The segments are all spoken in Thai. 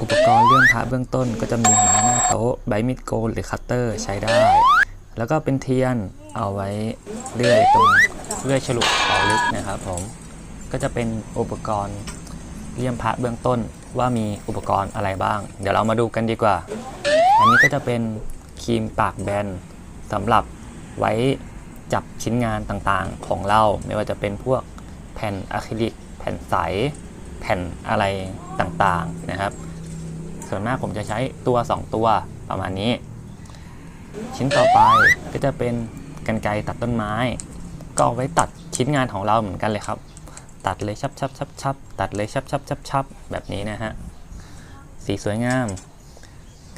อุปกรณ์เลื่อนพระเบื้องต้นก็จะมีไม้หน้าโต๊ะใบมีดโกนหรือคัตเตอร์ใช้ได้ แล้วก็เป็นเทียนเอาไว้เลื่อยตรงเลื่อยฉลุเป่าลึกนะครับผมก็จะเป็นอุปกรณ์เลี่ยมพระเบื้องต้นว่ามีอุปกรณ์อะไรบ้าง เดี๋ยวเรามาดูกันดีกว่า อันนี้ก็จะเป็นครีมปากแบนสำหรับไว้จับชิ้นงานต่างๆของเรา ไม่ว่าจะเป็นพวกแผ่นอะคริลิก แผ่นใส แผ่นอะไรต่างๆนะครับ ส่วนมากผมจะใช้ตัว 2 ตัวประมาณนี้ ชิ้นต่อไปก็จะเป็นกันไกรตัดต้นไม้ ก็เอาไว้ตัดชิ้นงานของเราเหมือนกันเลยครับ ตัดเลยชับชับชับชับตัดเลยชับชับชับชับแบบนี้นะฮะสีสวยงาม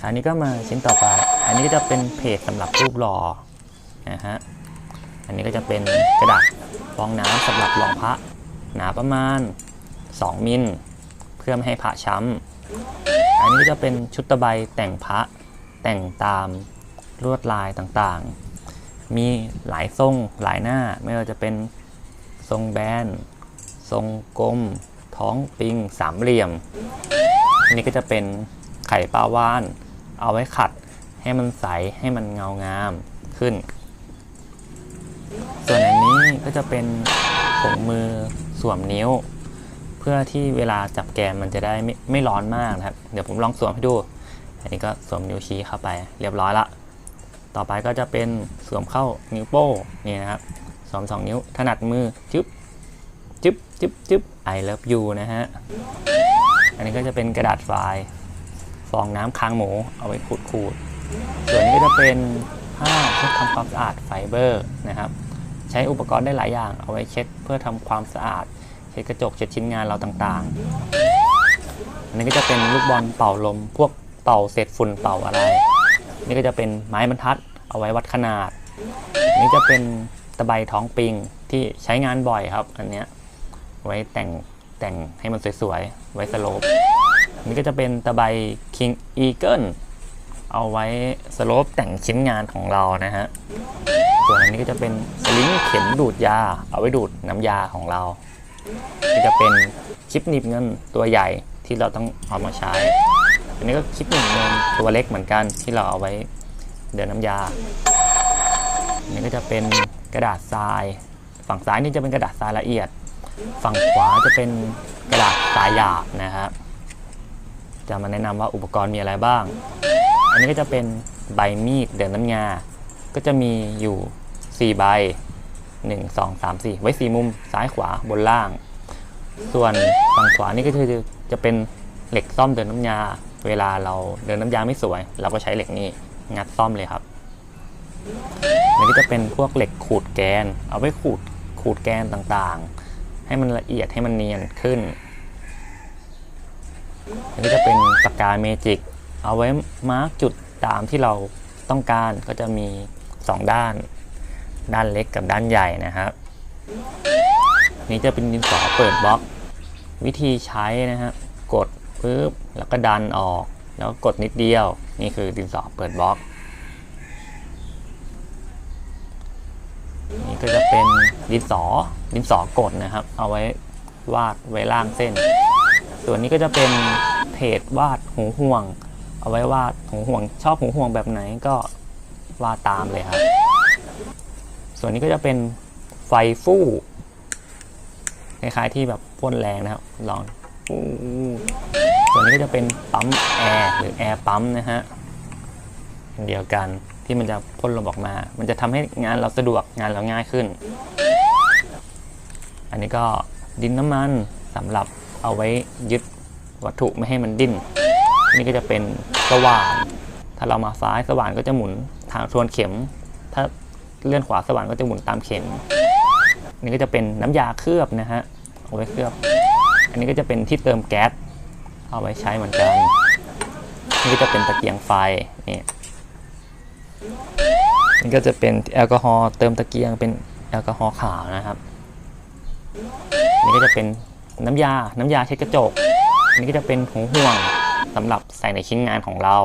คราวนี้ก็มาชิ้นต่อไป อันนี้ก็จะเป็นเพจสำหรับรูปหล่อนะฮะอันนี้ก็จะเป็นกระดาษฟองน้ำสำหรับรองพระหนาประมาณ 2 มิลเพื่อไม่ให้พระช้ำ อันนี้ก็จะเป็นชุดตะไบแต่งพระแต่งตามลวดลายต่างๆ มีหลายทรงหลายหน้าไม่ว่าจะเป็นทรงแบน ทรงกลม ท้องปิง สามเหลี่ยม อันนี้ก็จะเป็นไข่ปลาวาน เอาไว้ขัดให้มันใสให้มันเงางามขึ้น ส่วนอันนี้ก็จะเป็นผงมือสวมนิ้ว พื่อที่เวลาจับแกนมันจะได้ไม่ไม่ร้อนมากนะครับ เดี๋ยวผมลองสวมให้ดู อันนี้ก็สวมนิ้วชี้เข้าไปเรียบร้อยละ ต่อไปก็จะเป็นสวมเข้านิ้วโป้งนี่นะครับสวมสองนิ้วถนัดมือจึ๊บจึ๊บจึ๊บจึ๊บ I love you นะฮะ อันนี้ก็จะเป็นกระดาษทรายฟองน้ำค้างหมูเอาไว้ขูดขูดๆส่วนนี้ก็จะเป็นผ้าเช็ดทำความสะอาดไฟเบอร์นะครับ ใช้อุปกรณ์ได้หลายอย่างเอาไว้เช็ดเพื่อทำความสะอาด ช็ดกระจกเช็ดชิ้นงานเราต่างๆ อันนี้ก็จะเป็นลูกบอลเป่าลม พวกเป่าเศษฝุ่นเป่าอะไร นี่ก็จะเป็นไม้บรรทัดเอาไว้วัดขนาดนนี้จะเป็นตะไบท้องปิงที่ใช้งานบ่อยครับ อันเนี้ยไว้แต่งแต่งให้มันสวยๆ ไว้สโลปนนี้ก็จะเป็นตะไบ King Eagle เอาไว้สโลปแต่งชิ้นงานของเรานะฮะ ส่วนอันนี้ก็จะเป็นสลิงเข็มดูดยา เอาไว้ดูดน้ำยาของเรา จะเป็นชิปหนีบเงินตัวใหญ่ที่เราต้องเอามาใช้อันนี้ก็ชิปหนีบเงินตัวเล็กเหมือนกันที่เราเอาไว้เดินน้ำยาอันนี้ก็จะเป็นกระดาษทราย ฝั่งซ้ายนี่จะเป็นกระดาษทรายละเอียด ฝั่งขวาจะเป็นกระดาษทรายหยาบนะครับจะมาแนะนำว่าอุปกรณ์มีอะไรบ้าง อันนี้ก็จะเป็นใบมีดเดินน้ำยาก็จะมีอยู่ 4 ใบ 1 2 3 4 ไว้ 4 มุมซ้ายขวาบนล่าง ส่วนฝั่งขวานี่ก็คือจะเป็นเหล็กซ่อมเดินน้ำยา เวลาเราเดินน้ำยาไม่สวย เราก็ใช้เหล็กนี้งัดซ่อมเลยครับอันนี้ก็จะเป็นพวกเหล็กขูดแกน เอาไว้ขูดขูดแกนต่างๆ ให้มันละเอียดให้มันเนียนขึ้นอันนี้จะเป็นปากกาเมจิก เอาไว้มาร์กจุดตามที่เราต้องการก็จะมี 2 ด้าน ด้านเล็กกับด้านใหญ่นะครับนี่จะเป็นดินสอเปิดบล็อก วิธีใช้นะฮะกดปึ๊บแล้วก็ดันออก แล้วกกดนิดเดียว นี่คือดินสอเปิดบล็อกนี่ก็จะเป็นดินสอดินสอกดนะครับ เอาไว้วาดไว้ล่างเส้น ส่วนนี้ก็จะเป็นเพจวาดหูห่วง เอาไว้วาดหูห่วง ชอบหูห่วงแบบไหนก็วาดตามเลยครับ ส่วนนี้ก็จะเป็นไฟฟู่คล้ายๆที่แบบพ่นแรงนะครับ ลองส่วนนี้ก็จะเป็นปั๊มแอร์หรือแอร์ปั๊มนะฮะอันเดียวกันที่มันจะพ่นลมออกมา มันจะทำให้งานเราสะดวกงานเราง่ายขึ้น อันนี้ก็ดินน้ำมันสำหรับเอาไว้ยึดวัตถุไม่ให้มันดิ้น นี่ก็จะเป็นสว่าน ถ้าเรามาซ้ายสว่านก็จะหมุนทางทวนเข็ม ถ้า เลื่อนขวาสว่านก็จะหมุนตามเข็มนี่ก็จะเป็นน้ำยาเคลือบนะฮะเอาไว้เคลือบ อันนี้ก็จะเป็นที่เติมแก๊สเอาไว้ใช้เหมือนกัน นี่ก็จะเป็นตะเกียงไฟนี่นี่ก็จะเป็นแอลกอฮอล์เติมตะเกียงเป็นแอลกอฮอล์ขาวนะครับนี่ก็จะเป็นน้ำยาน้ำยาเช็ดกระจกนนี้ก็จะเป็นหูห่วงสำหรับใส่ในชิ้นงานของเรา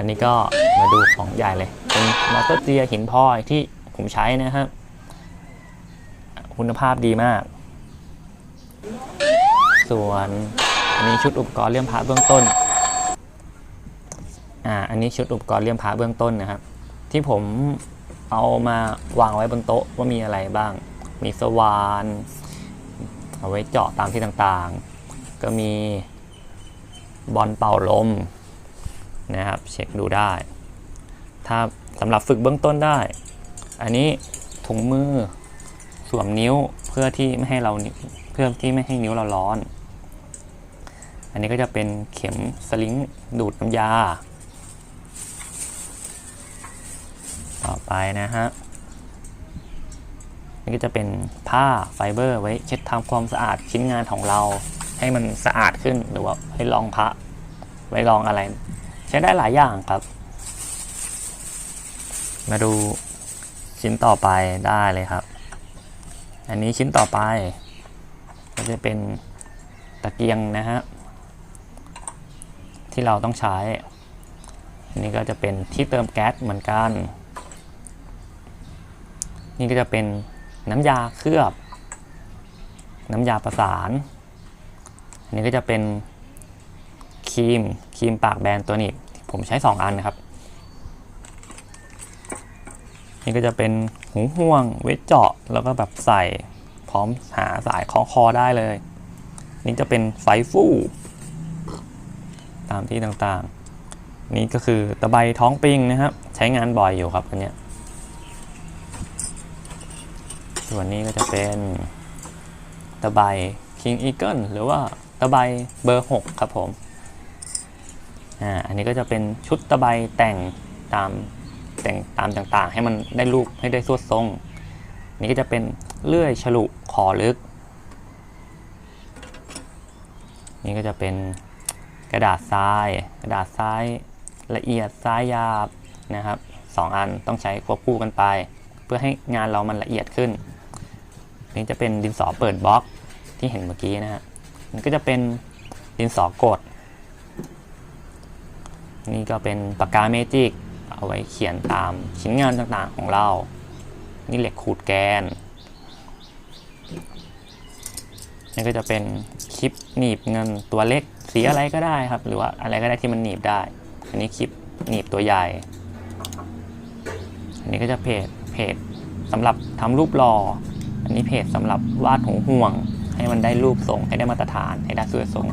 อันนี้ก็มาดูของใหญ่เลย เป็นมอเตอร์เจียหินพลอยที่ผมใช้นะครับ คุณภาพดีมาก ส่วนอันนี้ชุดอุปกรณ์เลี่ยมพระเบื้องต้น อ่า อันนี้ชุดอุปกรณ์เลี่ยมพระเบื้องต้นนะครับ ที่ผมเอามาวางไว้บนโต๊ะว่ามีอะไรบ้าง มีสว่าน เอาไว้เจาะตามที่ต่างๆ ก็มีบอลเป่าลม นะครับ เช็คดูได้ ถ้าสำหรับฝึกเบื้องต้นได้ อันนี้ถุงมือสวมนิ้วเพื่อที่ไม่ให้เราเพื่อที่ไม่ให้นิ้วเราร้อน อันนี้ก็จะเป็นเข็มสลิงดูดน้ำยา ต่อไปนะฮะนี่ก็จะเป็นผ้าไฟเบอร์ไว้เช็ดทำความสะอาดชิ้นงานของเราให้มันสะอาดขึ้นหรือว่าให้รองพระไว้รองอะไร ใช้ได้หลายอย่างครับ มาดูชิ้นต่อไปได้เลยครับ อันนี้ชิ้นต่อไป ก็จะเป็นตะเกียงนะฮะที่เราต้องใช้ อันนี้ก็จะเป็นที่เติมแก๊สเหมือนกัน นี่ก็จะเป็นน้ำยาเคลือบ น้ำยาประสาน อันนี้ก็จะเป็น รีมครีมปากแบรนตัวนี้ ผมใช้ 2 อันนะครับ นี่ก็จะเป็นหูห่วงไว้เจาะ แล้วก็แบบใส่พร้อมหาสายคล้องคอได้เลย นี่จะเป็นไฟฟู่ตามที่ต่างๆ นี่ก็คือตะไบท้องปิงนะครับ ใช้งานบ่อยอยู่ครับอันเนี้ยส่วนนี้ก็จะเป็นตะไบ King Eagle หรือว่าตะไบเบอร์ 6 ครับผม อันนี้ก็จะเป็นชุดตะไบแต่งตามแต่งตามต่างๆ ให้มันได้รูปให้ได้สวดทรงนี่ก็จะเป็นเลื่อยฉลุคอลึก นี่ก็จะเป็นกระดาษทราย กระดาษทรายละเอียดทรายหยาบนะครับสองอันต้องใช้ควบคู่กันไป เพื่อให้งานเรามันละเอียดขึ้น นี่จะเป็นดินสอเปิดบล็อกที่เห็นเมื่อกี้นะฮะมันก็จะเป็นดินสอกด นี่ก็เป็นปากกาเมจิกเอาไว้เขียนตามชิ้นงานต่างๆของเรา นี่เหล็กขูดแกน นี่ก็จะเป็นคลิปหนีบเงินตัวเล็กสีอะไรก็ได้ครับ หรือว่าอะไรก็ได้ที่มันหนีบได้ อันนี้คลิปหนีบตัวใหญ่ อันนี้ก็จะเพจเพจสำหรับทำรูปหล่ออันนี้เพจสำหรับวาดหงห่วง ให้มันได้รูปทรงให้ได้มาตรฐานให้ได้สวยทรง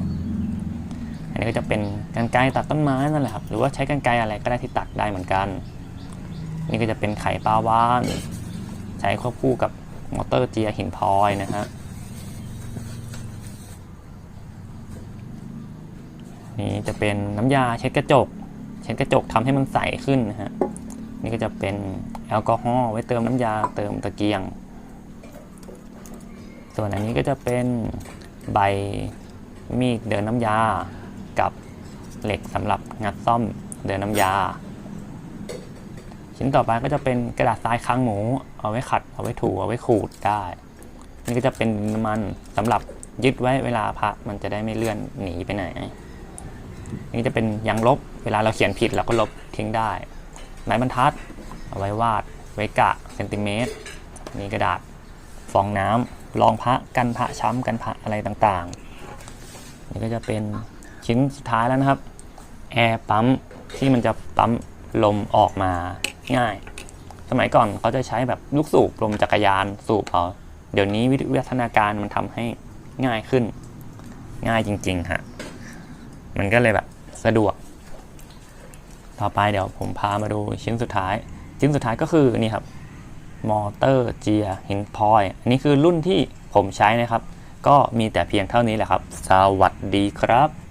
อันนี้ก็จะเป็นกรรไกรตัดต้นไม้นั่นแหละครับ หรือว่าใช้กรรไกรอะไรก็ได้ที่ตัดได้เหมือนกัน นี่ก็จะเป็นไข่ปลาวานใช้ควบคู่กับมอเตอร์เจียหินพลอยนะฮะนี่จะเป็นน้ำยาเช็ดกระจก เช็ดกระจกทำให้มันใสขึ้นนะฮะนี่ก็จะเป็นแอลกอฮอล์ไว้เติมน้ำยาเติมตะเกียง ส่วนอันนี้ก็จะเป็นใบมีดเดินน้ำยา กับเหล็กสำหรับงัดซ่อมเดินน้ำยา ชิ้นต่อไปก็จะเป็นกระดาษทรายค้างหมู เอาไว้ขัด เอาไว้ถู เอาไว้ขูดได้ นี่ก็จะเป็นน้ำมันสำหรับยึดไว้เวลาพระมันจะได้ไม่เลื่อนหนีไปไหน นี่จะเป็นยางลบ เวลาเราเขียนผิดเราก็ลบทิ้งได้ ไม้บรรทัด เอาไว้วาด ไว้กะเซนติเมตร นี่กระดาษฟองน้ำรองพระกันพระช้ำกันพระอะไรต่างๆ นี่ก็จะเป็น ชิ้นสุดท้ายแล้วนะครับแอร์ปั๊มที่มันจะปั๊มลมออกมาง่าย สมัยก่อนเขาจะใช้แบบลูกสูบลมจักรยานสูบเอาเดี๋ยวนี้วิวัฒนาการมันทำให้ง่ายขึ้น ง่ายจริงๆฮะมันก็เลยแบบสะดวก ต่อไปเดี๋ยวผมพามาดูชิ้นสุดท้าย ชิ้นสุดท้ายก็คือนี่ครับมอเตอร์เจียหินพลอยอันนี้คือรุ่นที่ผมใช้นะครับ ก็มีแต่เพียงเท่านี้แหละครับ สวัสดีครับ